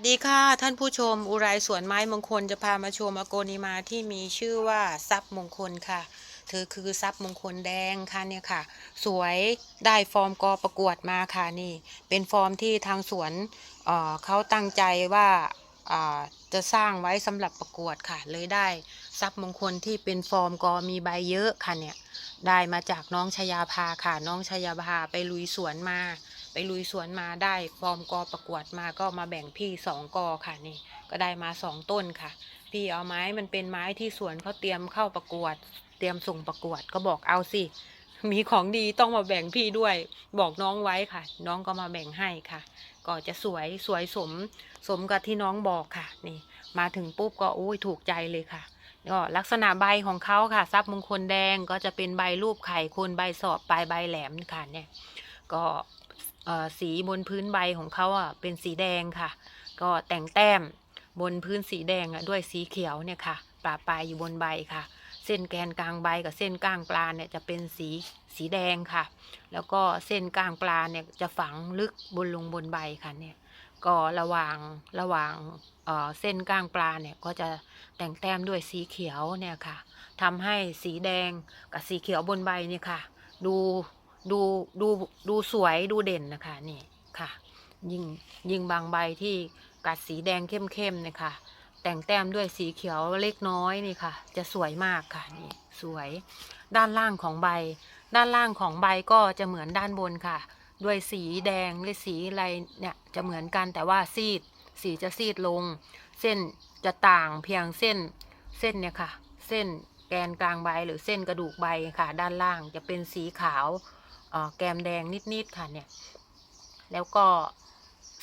สดีค่ะท่านผู้ชม อุไรสวนไม้มงคลจะพามาชมอโกนิมาที่มีชื่อว่าทรัพย์มงคลค่ะ เธอคือทรัพย์มงคลแดงค่ะเนี่ยค่ะ สวยได้ฟอร์มกอประกวดมาค่ะนี่ เป็นฟอร์มที่ทางสวนเเขาตั้งใจว่าอ่า จะสร้างไว้สำหรับประกวดค่ะ เลยได้ทรัพย์มงคลที่เป็นฟอร์มกอมีใบเยอะค่ะเนี่ย ได้มาจากน้องชยาภาค่ะ น้องชยาภาไปลุยสวนมา ไปลุยสวนมาได้ฟอร์มกอประกวดมาก็มาแบ่งพี่สองกอค่ะนี่ ก็ได้มาสองต้นค่ะ พี่เอาไม้มันเป็นไม้ที่สวนเขาเตรียมเข้าประกวด เตรียมส่งประกวดก็บอกเอาสิมีของดีต้องมาแบ่งพี่ด้วย บอกน้องไว้ค่ะ น้องก็มาแบ่งให้ค่ะ ก็จะสวยสวยสม สมกับที่น้องบอกค่ะนี่ มาถึงปุ๊บก็โอ้ยถูกใจเลยค่ะก็ลักษณะใบของเขาค่ะทรัพย์มงคลแดงก็จะเป็นใบรูปไข่คนใบสอบปลายใบแหลมค่ะเนี่ยก็เอ่อสีบนพื้นใบของเขาอะเป็นสีแดงค่ะ ก็แต่งแต้มบนพื้นสีแดงอะด้วยสีเขียวเนี่ยค่ะปลาปลายอยู่บนใบค่ะ เส้นแกนกลางใบกับเส้นก้างปลาเนี่ยจะเป็นสีสีแดงค่ะ แล้วก็เส้นก้างปลาเนี่ยจะฝังลึกบนลงบนใบค่ะเนี่ย ก็ระหว่างระหว่างเอ่อเส้นก้างปลาเนี่ยก็จะแต่งแต้มด้วยสีเขียวเนี่ยค่ะทำให้สีแดงกับสีเขียวบนใบเนี่ยค่ะ ดูดูดูดูสวยดูเด่นนะคะนี่ค่ะยิ่งยิ่งบางใบที่กัดสีแดงเข้มๆเนี่ยค่ะ แต่งแต้มด้วยสีเขียวเล็กน้อยนี่ค่ะ จะสวยมากค่ะนี่สวย ด้านล่างของใบ ด้านล่างของใบก็จะเหมือนด้านบนค่ะ ด้วยสีแดงหรือสีอะไรเนี่ยจะเหมือนกันแต่ว่าซีด สีจะซีดลง เส้นจะต่างเพียงเส้นเส้นเนี่ยค่ะ เส้นแกนกลางใบหรือเส้นกระดูกใบค่ะ ด้านล่างจะเป็นสีขาวแกมแดงนิดๆค่ะเนี่ยแล้วก็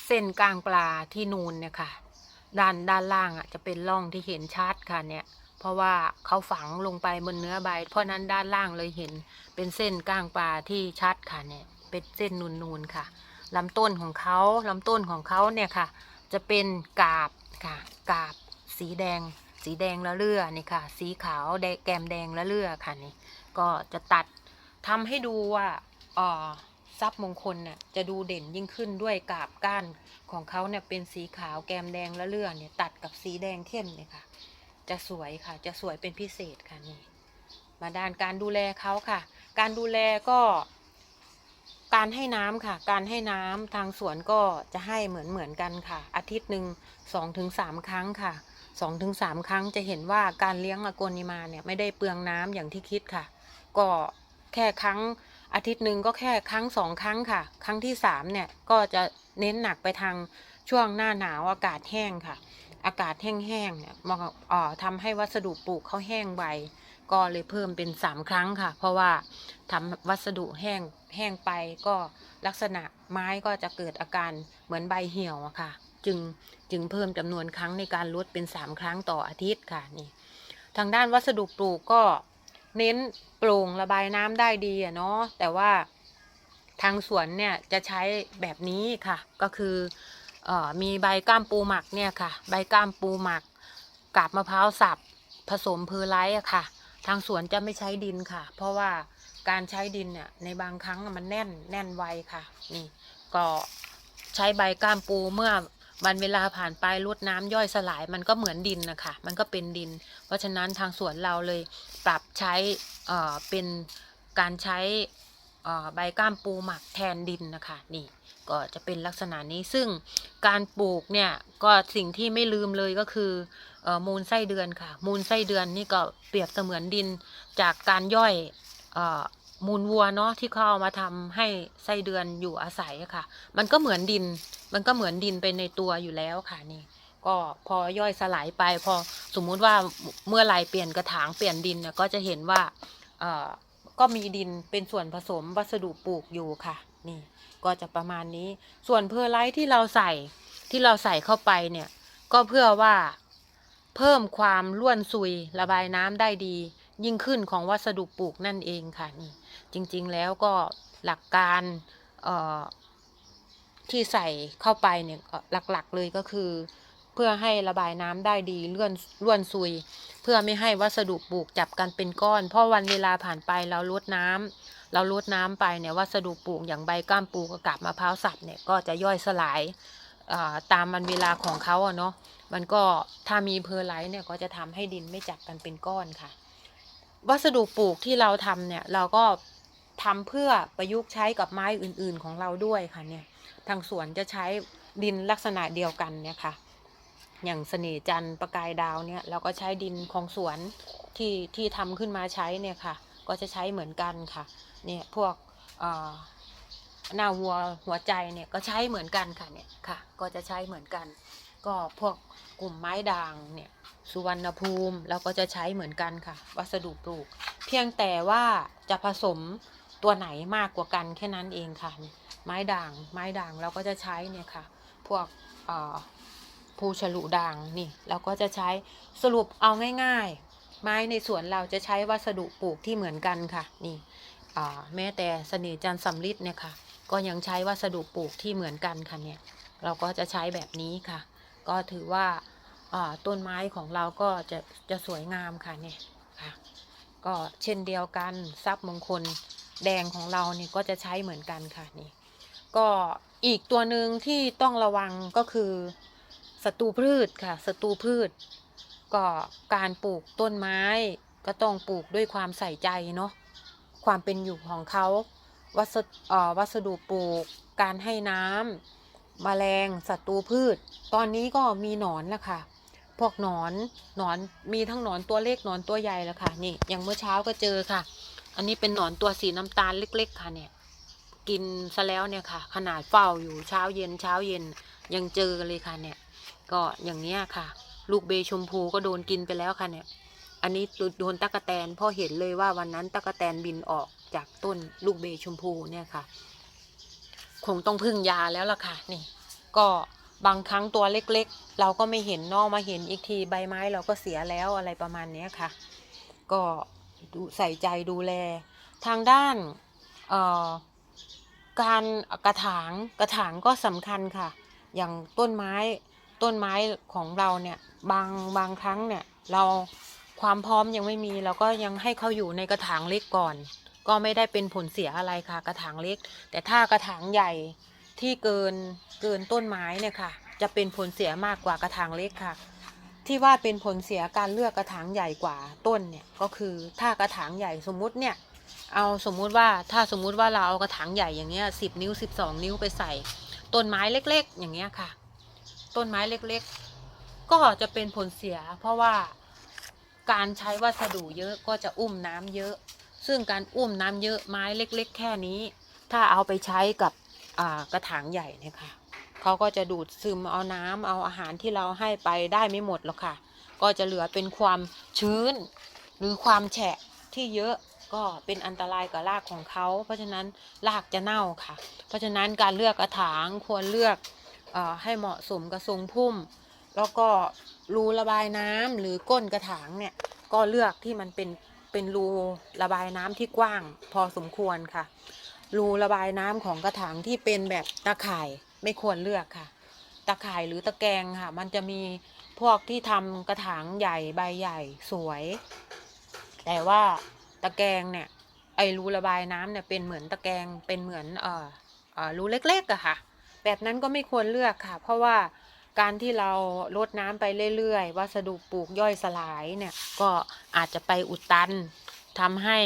เส้นกลางปลาที่นูนเนี่ยค่ะ ด้านด้านล่างอะจะเป็นร่องที่เห็นชัดค่ะเนี่ย ราะว่าเขาฝังลงไปบนเนื้อใบ เพราะนั้นด้านล่างเลยเห็นเป็นเส้นก้างปลาที่ชัดค่ะเนี่ยเป็นเส้นนูนๆค่ะลำต้นของเขาลำต้นของเขาเนี่ยค่ะ จะเป็นกาบค่ะกาบสีแดง สีแดงละเลือนี่ค่ะ สีขาวแดงแกมแดงละเลือค่ะนี่ก็จะตัดทำให้ดูว่าอ่อทรัพย์มงคลเนี่ยจะดูเด่นยิ่งขึ้นด้วยกาบก้านของเขาเนี่ยเป็นสีขาวแกมแดงละเลือเนี่ยตัดกับสีแดงเข้มเนี่ยค่ะ จะสวยค่ะ จะสวยเป็นพิเศษค่ะนี่ มาด้านการดูแลเขาค่ะ การดูแลก็ การให้น้ำค่ะ การให้น้ำทางสวนก็จะให้เหมือนเหมือนกันค่ะ อาทิตย์หนึ่งสองถึงสามครั้งค่ะสองถึงสามครั้งจะเห็นว่าการเลี้ยงอโกนิมาเนี่ยไม่ได้เปลืองน้ำอย่างที่คิดค่ะ ก็แค่ครั้งอาทิตย์หนึ่งก็แค่ครั้งสองครั้งค่ะ ครั้งที่สามเนี่ยก็จะเน้นหนักไปทางช่วงหน้าหนาวอากาศแห้งค่ะ อากาศแห้งๆเนี่ยมันทำให้วัสดุปลูกเขาแห้งไวก็เลยเพิ่มเป็นสามครั้งค่ะ เพราะว่าทำวัสดุแห้งแห้งไปก็ลักษณะไม้ก็จะเกิดอาการเหมือนใบเหี่ยวอะค่ะ จึงจึงเพิ่มจำนวนครั้งในการลดเป็นสามครั้งต่ออาทิตย์ค่ะนี่ ทางด้านวัสดุปลูกก็เน้นโปร่งระบายน้ำได้ดีอะเนาะแต่ว่าทางสวนเนี่ยจะใช้แบบนี้ค่ะ ก็คือ มีใบก้ามปูหมักเนี่ยค่ะ ใบก้ามปูหมักกาบมะพร้าวสับผสมเพอร์ไลท์อะค่ะ ทางสวนจะไม่ใช้ดินค่ะ เพราะว่าการใช้ดินเนี่ยในบางครั้งมันแน่นแน่นไวค่ะนี่ก็ใช้ใบก้ามปูเมื่อวันเวลาผ่านไปลดน้ำย่อยสลายมันก็เหมือนดินนะคะมันก็เป็นดิน เพราะฉะนั้นทางสวนเราเลยปรับใช้เอ่อเป็นการใช้ใบก้ามปูหมักแทนดินนะคะนี่ ก็จะเป็นลักษณะนี้ซึ่งการปลูกเนี่ยก็สิ่งที่ไม่ลืมเลยก็คือออมูลไส้เดือนค่ะ มูลไส้เดือนนี่ก็เปรียบเสมือนดินจากการย่อยออมูลวัวเนาะที่เขาเอามาทำให้ไส้เดือนอยู่อาศัยค่ะ มันก็เหมือนดิน มันก็เหมือนดินไปในตัวอยู่แล้วค่ะนี่ ก็พอย่อยสลายไป พอสมมุติว่าเมื่อไรเปลี่ยนกระถางเปลี่ยนดินเนี่ยก็จะเห็นว่าก็มีดินเป็นส่วนผสมวัสดุปลูกอยู่ค่ะ นี่ ก็จะประมาณนี้ ส่วนเพอร์ไลท์ที่เราใส่ที่เราใส่เข้าไปเนี่ย ก็เพื่อว่าเพิ่มความร่วนซุยระบายน้ำได้ดี ยิ่งขึ้นของวัสดุปลูกนั่นเองค่ะนี่ จริงๆแล้วก็หลักการที่ใส่เข้าไปเนี่ยหลักๆเลยก็คือ เพื่อให้ระบายน้ำได้ดีเลื่อนร่วนซุย เพื่อไม่ให้วัสดุปลูกจับกันเป็นก้อน เพราะวันเวลาผ่านไปเราลดน้ำ เราลดน้ำไปเนี่ยวัสดุปลูกอย่างใบก้ามปูกับกาบมะพร้าวสับเนี่ยก็จะย่อยสลายตามมันเวลาของเขาอะเนาะมันก็ถ้ามีเพอร์ไลท์เนี่ยก็จะทำให้ดินไม่จับกันเป็นก้อนค่ะ วัสดุปลูกที่เราทำเนี่ยเราก็ทำเพื่อประยุกต์ใช้กับไม้อื่น ๆ ของเราด้วยค่ะเนี่ยทางสวนจะใช้ดินลักษณะเดียวกันเนี่ยค่ะ อย่างเสน่จันทร์ประกายดาวเนี่ยเราก็ใช้ดินของสวนที่ที่ทำขึ้นมาใช้เนี่ยค่ะ ก็จะใช้เหมือนกันค่ะเนี่ยพวกหน้าวัวหัวใจเนี่ยก็ใช้เหมือนกันค่ะเนี่ยค่ะ ก็จะใช้เหมือนกัน ก็พวกกลุ่มไม้ด่างเนี่ยสุวรรณภูมิเราก็จะใช้เหมือนกันค่ะ วัสดุปลูก เพียงแต่ว่าจะผสมตัวไหนมากกว่ากันแค่นั้นเองค่ะ ไม้ด่าง ไม้ด่างเราก็จะใช้เนี่ยค่ะ พวกภูฉลุด่างนี่เราก็จะใช้สรุปเอาง่าย ๆ ไม้ในสวนเราจะใช้วัสดุปลูกที่เหมือนกันค่ะ นี่แม้แต่เสน่ห์จันทร์สำลิดเนี่ยค่ะ ก็ยังใช้วัสดุปลูกที่เหมือนกันค่ะเนี่ย เราก็จะใช้แบบนี้ค่ะ ก็ถือว่าอ่าต้นไม้ของเราก็จะจะสวยงามค่ะเนี่ยค่ะ ก็เช่นเดียวกันทรัพย์มงคลแดงของเราเนี่ยก็จะใช้เหมือนกันค่ะนี่ ก็อีกตัวหนึ่งที่ต้องระวังก็คือศัตรูพืชค่ะศัตรูพืช ก็การปลูกต้นไม้ ก็ต้องปลูกด้วยความใส่ใจเนาะความเป็นอยู่ของเขาวัสวัสดุปลูก การให้น้ำแมลงศัตรูพืช ตอนนี้ก็มีหนอนแล้วค่ะ พวกหนอนหนอนมีทั้งหนอนตัวเล็กหนอนตัวใหญ่แล้วค่ะ นี่อย่างเมื่อเช้าก็เจอค่ะ อันนี้เป็นหนอนตัวสีน้ำตาลเล็ก ๆ ค่ะเนี่ย กินซะแล้วเนี่ยค่ะ ขนาดเฝ้าอยู่เช้าเย็นเช้าเย็นยังเจอเลยค่ะเนี่ย ก็อย่างเนี้ยค่ะ ลูกเบชมพูก็โดนกินไปแล้วค่ะเนี่ย อันนี้โดนตะกะแตนพ่อเห็นเลยว่าวันนั้นตะกะแตนบินออกจากต้นลูกเบชมพูเนี่ยค่ะ คงต้องพึ่งยาแล้วล่ะค่ะ นี่ ก็บางครั้งตัวเล็กๆ เราก็ไม่เห็นนอกมาเห็นอีกทีใบไม้เราก็เสียแล้วอะไรประมาณนี้ค่ะ ก็ใส่ใจดูแล ทางด้านการกระถางกระถางก็สำคัญค่ะ อย่างต้นไม้ ต้นไม้ของเราเนี่ยบางบางครั้งเนี่ยเราความพร้อมยังไม่มีเราก็ยังให้เขาอยู่ในกระถางเล็กก่อน ก็ไม่ได้เป็นผลเสียอะไรค่ะ กระถางเล็ก แต่ถ้ากระถางใหญ่ที่เกินเกินต้นไม้เนี่ยค่ะ จะเป็นผลเสียมากกว่ากระถางเล็กค่ะ ที่ว่าเป็นผลเสียการเลือกกระถางใหญ่กว่าต้นเนี่ยก็คือถ้ากระถางใหญ่สมมุติเนี่ยเอาสมมุติว่าถ้าสมมุติว่าเราเอากระถางใหญ่อย่างเงี้ยสิบนิ้วสิบสองนิ้วไปใส่ต้นไม้เล็ก ๆ อย่างเงี้ยค่ะ ต้นไม้เล็กๆ ก็จะเป็นผลเสีย เพราะว่าการใช้วัสดุเยอะก็จะอุ้มน้ำเยอะ ซึ่งการอุ้มน้ำเยอะไม้เล็ก ๆ แค่นี้ ถ้าเอาไปใช้กับกระถางใหญ่เนี่ยค่ะเขาก็จะดูดซึมเอาน้ำเอาอาหารที่เราให้ไปได้ไม่หมดหรอกค่ะ ก็จะเหลือเป็นความชื้น หรือความแฉะที่เยอะก็เป็นอันตรายกับรากของเขา เพราะฉะนั้นรากจะเน่าค่ะ เพราะฉะนั้นการเลือกกระถางควรเลือก ให้เหมาะสมกับทรงพุ่ม แล้วก็รูระบายน้ำหรือก้นกระถางเนี่ยก็เลือกที่มันเป็นเป็นรูระบายน้ำที่กว้างพอสมควรค่ะ รูระบายน้ำของกระถางที่เป็นแบบตะข่ายไม่ควรเลือกค่ะ ตะข่ายหรือตะแกรงค่ะ มันจะมีพวกที่ทำกระถางใหญ่ใบใหญ่สวย แต่ว่าตะแกรงเนี่ยไอรูระบายน้ำเนี่ยเป็นเหมือนตะแกรงเป็นเหมือนอ่อเอ่อรูเล็กๆอะค่ะ แบบนั้นก็ไม่ควรเลือกค่ะ เพราะว่าการที่เราลดน้ำไปเรื่อยๆ วัสดุปลูกย่อยสลายเนี่ย ก็อาจจะไปอุดตันทำให้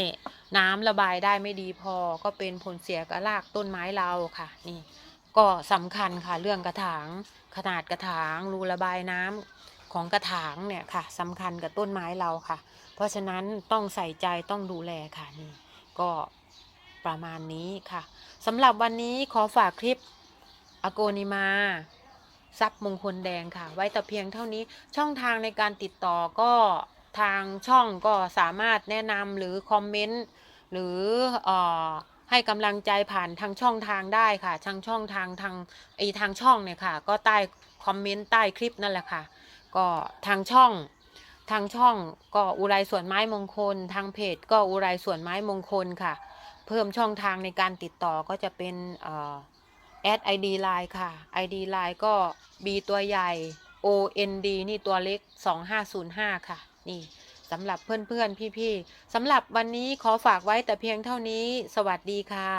น้ำระบายได้ไม่ดีพอ ก็เป็นผลเสียกับรากต้นไม้เราค่ะ นี่ ก็สำคัญค่ะเรื่องกระถางขนาดกระถางรูระบายน้ำของกระถางเนี่ยค่ะสำคัญกับต้นไม้เราค่ะ เพราะฉะนั้นต้องใส่ใจต้องดูแลค่ะนี่ ก็ประมาณนี้ค่ะสำหรับวันนี้ขอฝากคลิป อโกนิมาซับมงคลแดงค่ะ ไว้แต่เพียงเท่านี้ช่องทางในการติดต่อก็ทางช่องก็สามารถแนะนำหรือคอมเมนต์หรือเอ่อให้กำลังใจผ่านทางช่องทางได้ค่ะ ทางช่องทางทางไอทางช่องเนี่ยค่ะ ก็ใต้คอมเมนต์ใต้คลิปนั่นแหละค่ะ ก็ทางช่องทางช่องก็อุไรสวนไม้มงคล ทางเพจก็อุไรสวนไม้มงคลค่ะ เพิ่มช่องทางในการติดต่อก็จะเป็นแอด ไอดีไลน์ค่ะ ID ไลน์ก็ B ตัวใหญ่ O N D นี่ตัวเล็ก 2505 ค่ะ นี่สำหรับเพื่อนๆ พี่ๆสำหรับวันนี้ขอฝากไว้แต่เพียงเท่านี้ สวัสดีค่ะ